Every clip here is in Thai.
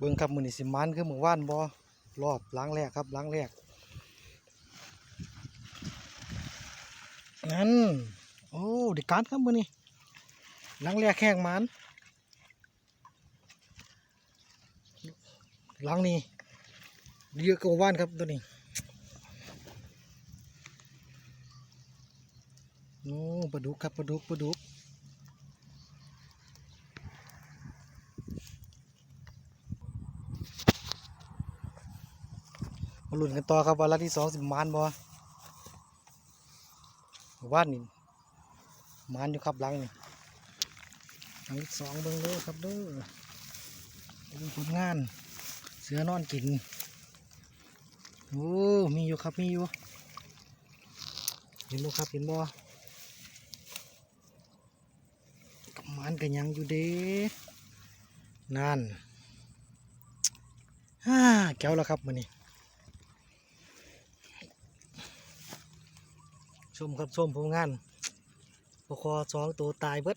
เบิ่งครับมือนี่สิมันคือมือว่านบ่รอบล้างแรกครับล้างแรกนั่นโอ้เด็กการครับมือนี่ล้างแรกแข้งมันล้างนี่เยอะกว่าว่านครับตัวนี้โอ้ปลาดุกครับปลาดุกปลาดุก มาลุ้นกันต่อครับวันละที่สองสิบมานบ่ว่านนี่มานอยู่ครับหลังนี่หลังที่สองเบิ่งเด้อครับเด้อเบิ่งผลงาน เสือนอนกินโอ้มีอยู่ครับมีอยู่เห็นบ่ครับเห็นบ่กับมานกันยังอยู่เด้นั่นฮ่าแก้วแล้วครับมื้อนี้ ชมครับชมผลงานปคอสองตัวตายเบิด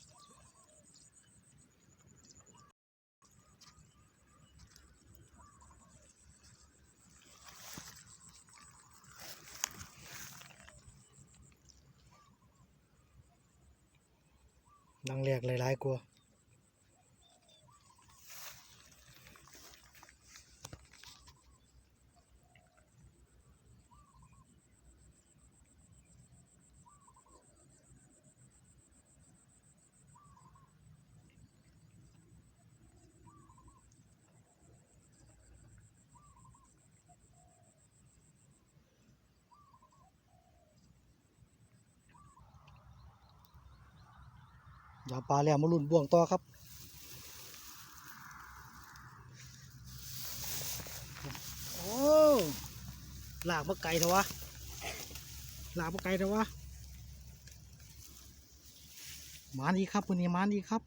ดังแรกหลายๆกลัวา ย่าปลาแล้วมาลุ่นบ่วงต่อครับโอ้หลากมาไกลเถอะวะหลากมาไกลเถอะวะมานอีกครับมือนี้มานอีกครับ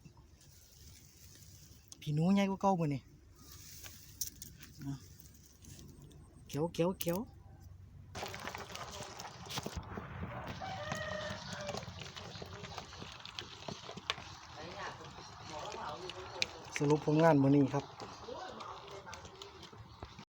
พี่หนูใหญ่กว่าเก่ามือนี้อ่เขียวเขียวเขียว สรุปผลงานมื้อนี้ครับ